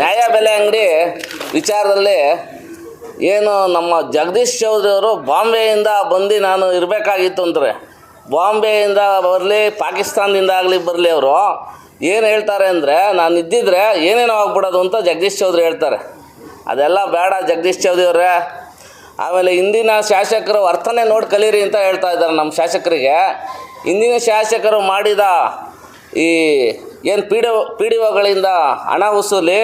ನ್ಯಾಯ ಬೆಲೆ ಅಂಗಡಿ ವಿಚಾರದಲ್ಲಿ ಏನು ನಮ್ಮ ಜಗದೀಶ್ ಚೌಧರಿ ಅವರು ಬಾಂಬೆಯಿಂದ ಬಂದು ನಾನು ಇರಬೇಕಾಗಿತ್ತು ಅಂದರೆ ಬಾಂಬೆಯಿಂದ ಬರಲಿ, ಪಾಕಿಸ್ತಾನದಿಂದ ಆಗಲಿ ಬರಲಿ ಅವರು ಏನು ಹೇಳ್ತಾರೆ ಅಂದರೆ, ನಾನು ಇದ್ದಿದ್ರೆ ಏನೇನೋ ಆಗ್ಬಿಡೋದು ಅಂತ ಜಗದೀಶ್ ಚೌಧರಿ ಹೇಳ್ತಾರೆ. ಅದೆಲ್ಲ ಬೇಡ ಜಗದೀಶ್ ಚೌಧರಿ ಅವರೇ. ಆಮೇಲೆ ಇಂದಿನ ಶಾಸಕರು ವರ್ತನೆ ನೋಡಿ ಕಲೀರಿ ಅಂತ ಹೇಳ್ತಾ ಇದ್ದಾರೆ ನಮ್ಮ ಶಾಸಕರಿಗೆ. ಹಿಂದಿನ ಶಾಸಕರು ಮಾಡಿದ ಈ ಏನು ಪಿ ಡಿ ಪಿ ಡಿ ಒಗಳಿಂದ ಹಣ ವಸೂಲಿ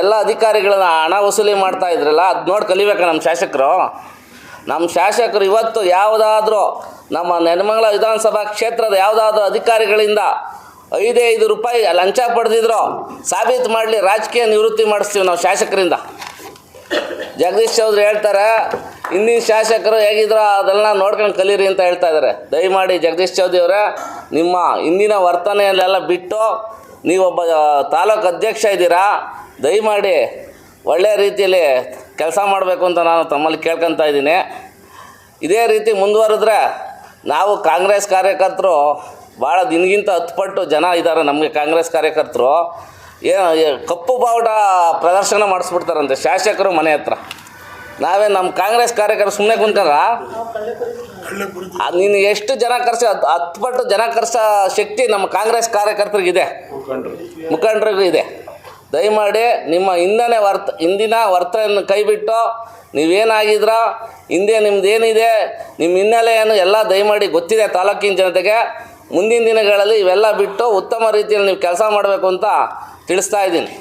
ಎಲ್ಲ ಅಧಿಕಾರಿಗಳನ್ನ ಹಣ ವಸೂಲಿ ಮಾಡ್ತಾ ಇದ್ರಲ್ಲ, ಅದು ನೋಡಿ ಕಲಿಬೇಕಾ ನಮ್ಮ ಶಾಸಕರು. ನಮ್ಮ ಶಾಸಕರು ಇವತ್ತು ಯಾವುದಾದ್ರೂ ನಮ್ಮ ನೆಲಮಂಗಲ ವಿಧಾನಸಭಾ ಕ್ಷೇತ್ರದ ಯಾವುದಾದ್ರೂ ಅಧಿಕಾರಿಗಳಿಂದ ಐದೈದು ಐದು ರೂಪಾಯಿ ಲಂಚ ಪಡೆದಿದ್ರು, ಸಾಬೀತು ಮಾಡಲಿ ರಾಜಕೀಯ ನಿವೃತ್ತಿ ಮಾಡಿಸ್ತೀವಿ ನಾವು ಶಾಸಕರಿಂದ. ಜಗದೀಶ್ ಚೌಧರಿ ಹೇಳ್ತಾರೆ ಹಿಂದಿನ ಶಾಸಕರು ಹೇಗಿದ್ರು ಅದೆಲ್ಲ ನೋಡ್ಕೊಂಡು ಕಲೀರಿ ಅಂತ ಹೇಳ್ತಾ ಇದ್ದಾರೆ ದಯಮಾಡಿ ಜಗದೀಶ್ ಚೌಧರಿ ಅವರೇ, ನಿಮ್ಮ ಹಿಂದಿನ ವರ್ತನೆಯಲ್ಲೆಲ್ಲ ಬಿಟ್ಟು ನೀವೊಬ್ಬ ತಾಲೂಕು ಅಧ್ಯಕ್ಷ ಇದ್ದೀರಾ, ದಯಮಾಡಿ ಒಳ್ಳೆಯ ರೀತಿಯಲ್ಲಿ ಕೆಲಸ ಮಾಡಬೇಕು ಅಂತ ನಾನು ತಮ್ಮಲ್ಲಿ ಕೇಳ್ಕೊತಾ ಇದ್ದೀನಿ. ಇದೇ ರೀತಿ ಮುಂದುವರೆದ್ರೆ ನಾವು ಕಾಂಗ್ರೆಸ್ ಕಾರ್ಯಕರ್ತರು ಭಾಳ ದಿನಗಿಂತ ಹತ್ತು ಪಟ್ಟು ಜನ ಇದ್ದಾರೆ ನಮಗೆ ಕಾಂಗ್ರೆಸ್ ಕಾರ್ಯಕರ್ತರು. ಏ- ಕಪ್ಪು ಬಾವುಟ ಪ್ರದರ್ಶನ ಮಾಡಿಸ್ಬಿಡ್ತಾರಂತೆ ಶಾಸಕರು ಮನೆ ಹತ್ರ. ನಾವೇ ನಮ್ಮ ಕಾಂಗ್ರೆಸ್ ಕಾರ್ಯಕರ್ತರು ಸುಮ್ಮನೆ ಕುಂತಾರ ನೀನು ಎಷ್ಟು ಜನ ಕರ್ಸ ಹತ್ತು ಪಟ್ಟು ಜನ ಕರ್ಸೋ ಶಕ್ತಿ ನಮ್ಮ ಕಾಂಗ್ರೆಸ್ ಕಾರ್ಯಕರ್ತರಿಗಿದೆ. ಮುಖಂಡರಿಗೂ ಇದೆ. ದಯಮಾಡಿ ನಿಮ್ಮ ಹಿಂದನೇ ವರ್ತ ಹಿಂದಿನ ವರ್ತನೆಯನ್ನು ಕೈಬಿಟ್ಟು ನೀವೇನಾಗಿದ್ರ, ಹಿಂದೆ ನಿಮ್ದು ಏನಿದೆ ನಿಮ್ಮ ಹಿನ್ನೆಲೆ ಏನು ಎಲ್ಲ ದಯಮಾಡಿ ಗೊತ್ತಿದೆ ತಾಲೂಕಿನ ಜನತೆಗೆ. ಮುಂದಿನ ದಿನಗಳಲ್ಲಿ ಇವೆಲ್ಲ ಬಿಟ್ಟು ಉತ್ತಮ ರೀತಿಯಲ್ಲಿ ನೀವು ಕೆಲಸ ಮಾಡಬೇಕು ಅಂತ ತಿಳಿಸ್ತಾ ಇದ್ದೀನಿ.